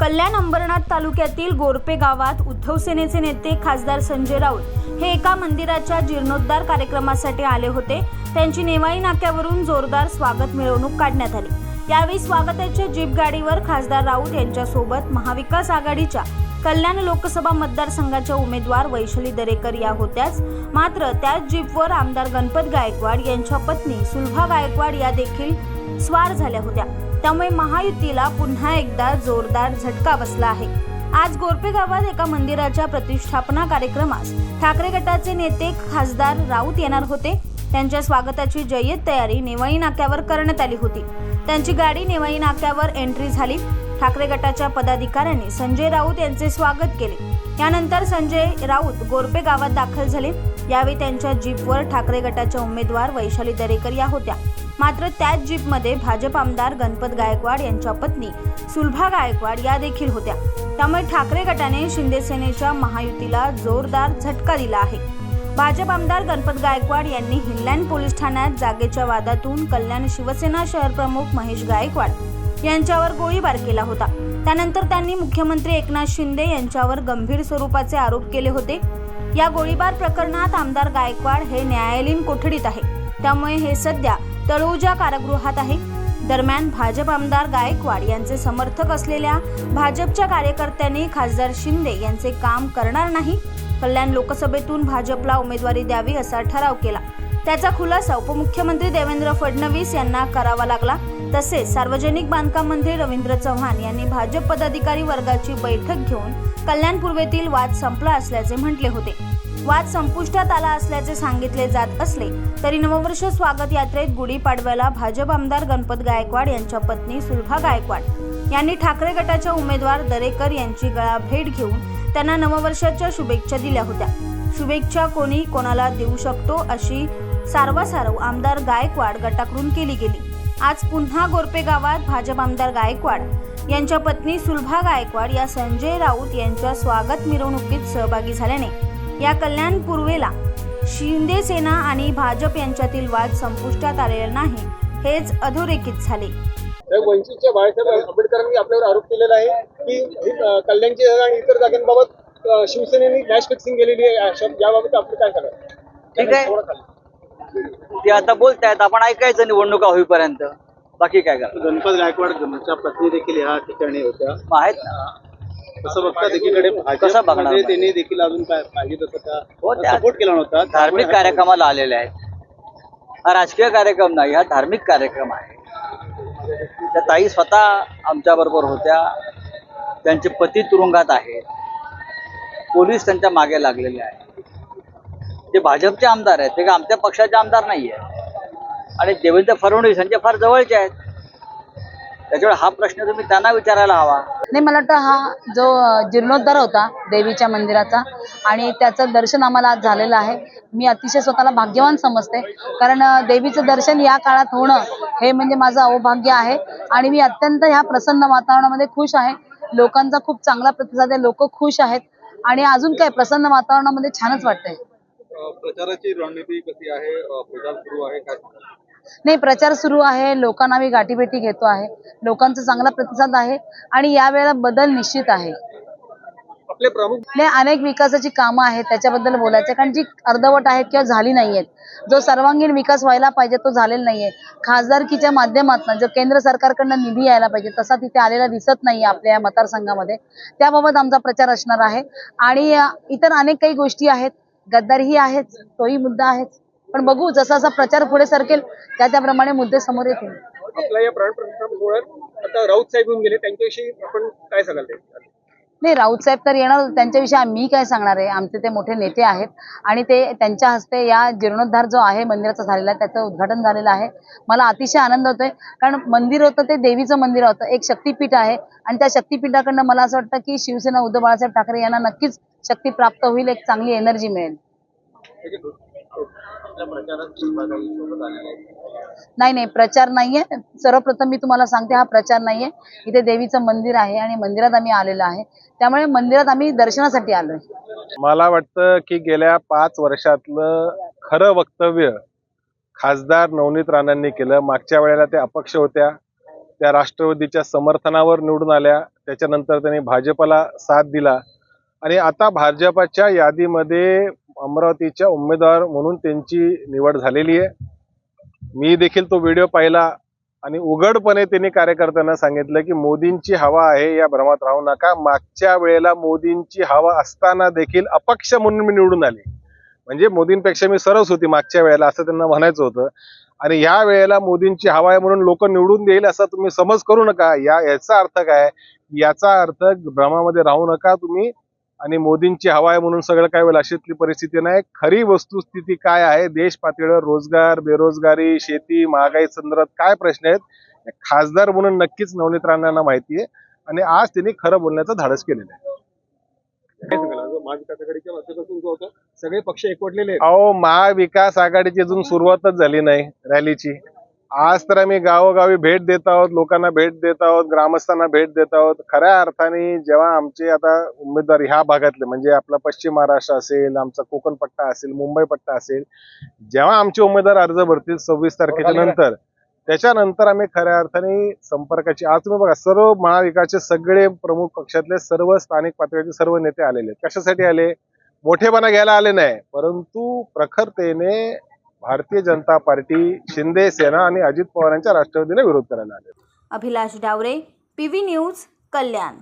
कल्याण अंबरनाथ तालुक्यातील गोरपे गावात उद्धव सेनेचे नेते खासदार संजय राऊत हे एका मंदिराच्या जीर्णोद्धार कार्यक्रमासाठी आले होते. त्यांची नेवाळी नाक्यावरून जोरदार स्वागत मिरवणूक काढण्यात आली. यावेळी स्वागताच्या जीप गाडीवर खासदार राऊत यांच्यासोबत महाविकास आघाडीच्या कल्याण लोकसभा मतदारसंघाच्या उमेदवार वैशाली दरेकर या होत्याच. मात्र त्याच जीपवर आमदार गणपत गायकवाड यांच्या पत्नी सुलभा गायकवाड या देखील स्वार झाल्या होत्या. त्यामुळे महायुतीला पुन्हा एकदा जोरदार झटका बसला आहे. आज गोरपे गावात एका मंदिराच्या प्रतिष्ठापना कार्यक्रमास ठाकरे गटाचे नेते खासदार राऊत येणार होते. त्यांच्या स्वागताची जय्यत तयारी नेवाई नाक्यावर करण्यात आली होती. त्यांची गाडी नेवाई नाक्यावर एंट्री झाली. ठाकरे गटाच्या पदाधिकाऱ्यांनी संजय राऊत यांचे स्वागत केले. यानंतर संजय राऊत गोरपे गावात दाखल झाले. यावेळी त्यांच्या जीपवर ठाकरे गटाच्या उमेदवार वैशाली दरेकर या होत्या. मात्र त्याच जीपमध्ये भाजप आमदार गणपत गायकवाड यांच्या पत्नी सुलभा गायकवाड या देखील होत्या. त्यामुळे ठाकरे गटाने शिंदेसेनेच्या महायुतीला जोरदार झटका दिला आहे. भाजप आमदार गणपत गायकवाड यांनी हिल्लँड पोलीस ठाण्यात जागेच्या वादातून कल्याण शिवसेना शहर प्रमुख महेश गायकवाड यांच्यावर गोळीबार केला होता. त्यानंतर त्यांनी मुख्यमंत्री एकनाथ शिंदे यांच्यावर गंभीर स्वरूपाचे आरोप केले होते. या गोळीबार प्रकरणात आमदार गायकवाड हे न्यायालयीन कोठडीत आहे. त्यामुळे हे सध्या तळोजा कारागृहात आहे. दरम्यान भाजप आमदार गायकवाड यांचे समर्थक असलेल्या भाजपच्या कार्यकर्त्यांनी खासदार शिंदे यांचे काम करणार नाही. कल्याण लोकसभेतून भाजपला उमेदवारी द्यावी असा ठराव केला. त्याचा खुलासा उपमुख्यमंत्री देवेंद्र फडणवीस यांना करावा लागला. तसेच सार्वजनिक बांधकाम मंत्री रवींद्र चव्हाण यांनी भाजप पदाधिकारी वर्गाची बैठक घेऊन कल्याण पूर्वेतील वाद संपला असल्याचे म्हटले होते. वाद संपुष्टात आला असल्याचे सांगितले जात असले तरी नववर्ष स्वागत यात्रेत गुढीपाडव्याला भाजप आमदार गणपत गायकवाड यांच्या पत्नी सुलभा गायकवाड यांनी ठाकरे गटाच्या उमेदवार दरेकर यांची गळा भेट घेऊन त्यांना नववर्षाच्या शुभेच्छा दिल्या होत्या. शुभेच्छा कोणी कोणाला देऊ शकतो अशी सारवासारव आमदार गायकवाड गटाकडून केली गेली. आज पुन्हा गोरपे गावात भाजप आमदार गायकवाड यांच्या पत्नी सुलभा गायकवाड या संजय राऊत यांच्या स्वागत मिरवणुकीत सहभागी झाल्याने या कल्याण पूर्वेला शिंदे सेना आणि भाजप यांच्यातील वाद संपुष्टात आलेला नाही हेच अधोरेखित झाले. वंचितच्या बाळासाहेब आंबेडकरांनी आपल्यावर आरोप केलेला आहे की कल्याणची जागा आणि इतर जागांबाबत शिवसेनेने मॅच फिक्सिंग केलेली आहे याबाबत आपण काय सांगाल? ठीक आहे. ते आता बोलतायत आपण ऐकायचं निवडणुका होईपर्यंत. बाकी काय करा गणपत गायकवाड गमच्या पत्नी देखील ह्या ठिकाणी होत्या. आहेत ना? तसं बघता एकीकडे कसं बघणार भाजपमध्ये? त्यांनी देखील अजून काय पाहिजे तसं हो, त्या त्या- सपोर्ट केला नव्हता. धार्मिक कार्यक्रमाला आलेले आहेत. हा राजकीय कार्यक्रम नाही हा धार्मिक कार्यक्रम आहे. त्या ताई स्वतः आमच्या बरोबर होत्या. त्यांचे पती तुरुंगात आहेत पोलीस त्यांच्या मागे लागलेले आहेत. ते भाजपचे आमदार आहेत ते का आमच्या पक्षाचे आमदार नाही आहेत आणि देवेंद्र फडणवीस यांचे फार जवळचे आहेत. त्याच्यामुळे हा प्रश्न तुम्ही त्यांना विचारायला हवा. नाही मला वाटतं हा जो जीर्णोद्धार होता देवीच्या मंदिराचा आणि त्याचं दर्शन आम्हाला आज झालेलं आहे. मी अतिशय स्वतःला भाग्यवान समजते. कारण देवीचं दर्शन या काळात होणं हे म्हणजे माझं अवभाग्य आहे आणि मी अत्यंत ह्या प्रसन्न वातावरणामध्ये खुश आहे. लोकांचा खूप चांगला प्रतिसाद आहे लोक खुश आहेत आणि अजून काय प्रसन्न वातावरणामध्ये छानच वाटतंय. प्रचाराची रणनीती कशी आहे? प्रचार सुरू आहे काय नाही प्रचार सुरू आहे. लोकांना मी गाठीभेटी घेतो आहे. लोकांचा चांगला प्रतिसाद आहे आणि यावेळेला बदल निश्चित आहे. आपले प्रमुख आपले अनेक विकासाची कामं आहेत त्याच्याबद्दल बोलायचं. कारण जी अर्धवट आहेत किंवा झाली नाहीयेत जो सर्वांगीण विकास व्हायला पाहिजे तो झालेला नाहीये. खासदारकीच्या माध्यमातून जो केंद्र सरकारकडनं निधी यायला पाहिजे तसा तिथे आलेला दिसत नाहीये आपल्या या मतदारसंघामध्ये. त्याबाबत आमचा प्रचार असणार आहे. आणि इतर अनेक काही गोष्टी आहेत. गद्दारी ही आहेच तोही मुद्दा आहेच. पण बघू जसा जसा प्रचार पुढे सरकेल त्या त्याप्रमाणे मुद्दे समोर येतील. या प्राण प्रतिष्ठान सोहळ्यात आता राऊत साहेब येऊन गेले त्यांच्याविषयी आपण काय सांगाल ते? नाही राऊत साहेब तर येणार त्यांच्याविषयी मी काय सांगणार आहे? आमचे ते मोठे नेते आहेत आणि ते त्यांच्या हस्ते या जीर्णोद्धार जो आहे मंदिराचा झालेला आहे त्याचं उद्घाटन झालेलं आहे. मला अतिशय आनंद होतोय कारण मंदिर होतं ते देवीचं मंदिर होतं एक शक्तीपीठ आहे. आणि त्या शक्तीपीठाकडनं मला असं वाटतं की शिवसेना उद्धव बाळासाहेब ठाकरे यांना नक्कीच शक्ती प्राप्त होईल एक चांगली एनर्जी मिळेल. आपल्या प्रचारात सहभागी सोबत आलेले आहेत. नाही नाही प्रचार नाहीये. सर्वप्रथम मी तुम्हाला सांगते हा प्रचार नाहीये. इथे देवीचं मंदिर आहे आणि मंदिरात आम्ही आलेलो आहे. त्यामुळे मंदिरात आम्ही दर्शनासाठी आलोय. मला वाटतं की गेल्या पाच वर्षातलं खरं वक्तव्य खासदार नवनीत राणांनी केलं. मागच्या वेळेला त्या अपक्ष होत्या. त्या राष्ट्रवादीच्या समर्थनावर निवडून आल्या. त्याच्यानंतर त्यांनी भाजपला साथ दिला. आणि आता भाजपच्या यादीमध्ये अमरावतीच्या उमेदवार म्हणून त्यांची निवड झालेली आहे. मी देखील तो व्हिडिओ पाहिला आणि उघडपणे त्यांनी कार्यकर्त्यांना सांगितलं की मोदींची हवा आहे या भ्रमात राहू नका. मागच्या वेळेला मोदींची हवा असताना देखील अपक्ष म्हणून मी निवडून आले. म्हणजे मोदींपेक्षा मी सरस होती मागच्या वेळेला असं त्यांना म्हणायचं होतं. आणि या वेळेला मोदींची हवा आहे म्हणून लोक निवडून देईल असा तुम्ही समज करू नका. या याचा अर्थ काय? याचा अर्थ भ्रमामध्ये राहू नका. तुम्ही आणि मोदींची हवा आहे म्हणून सगळं काय होईल अशीतली परिस्थिती नाही खरी वस्तुस्थिती काय आहे? देश पातळीवर रोजगार बेरोजगारी शेती महागाई संदर्भात काय प्रश्न आहेत? खासदार म्हणून नक्कीच नवनीत राणांना माहिती आहे. आणि आज त्यांनी खरं बोलण्याचं धाडस केलेलं आहे. सगळे पक्ष एकवटलेले अहो महाविकास आघाडीची अजून सुरुवातच झाली नाही रॅलीची. आज तर आम्ही गावोगावी भेट देत आहोत लोकांना भेट देत आहोत ग्रामस्थांना भेट देत आहोत. खऱ्या अर्थाने जेव्हा आमचे आता उमेदवार ह्या भागातले म्हणजे आपला पश्चिम महाराष्ट्र असेल आमचा कोकण पट्टा असेल मुंबई पट्टा असेल जेव्हा आमचे उमेदवार अर्ज भरतील सव्वीस तारखेच्या नंतर त्याच्यानंतर आम्ही खऱ्या अर्थाने संपर्काची आज तुम्ही बघा सर्व महाविकासचे सगळे प्रमुख पक्षातले सर्व स्थानिक पातळीचे सर्व नेते आलेले आहेत. कशासाठी आले? मोठेपणा घ्यायला आले नाही. परंतु प्रखरतेने भारतीय जनता पार्टी शिंदे सेना आणि अजित पवारांच्या राष्ट्रवादीला विरोध करायला आले. Abhilash Daware P V news Kalyan.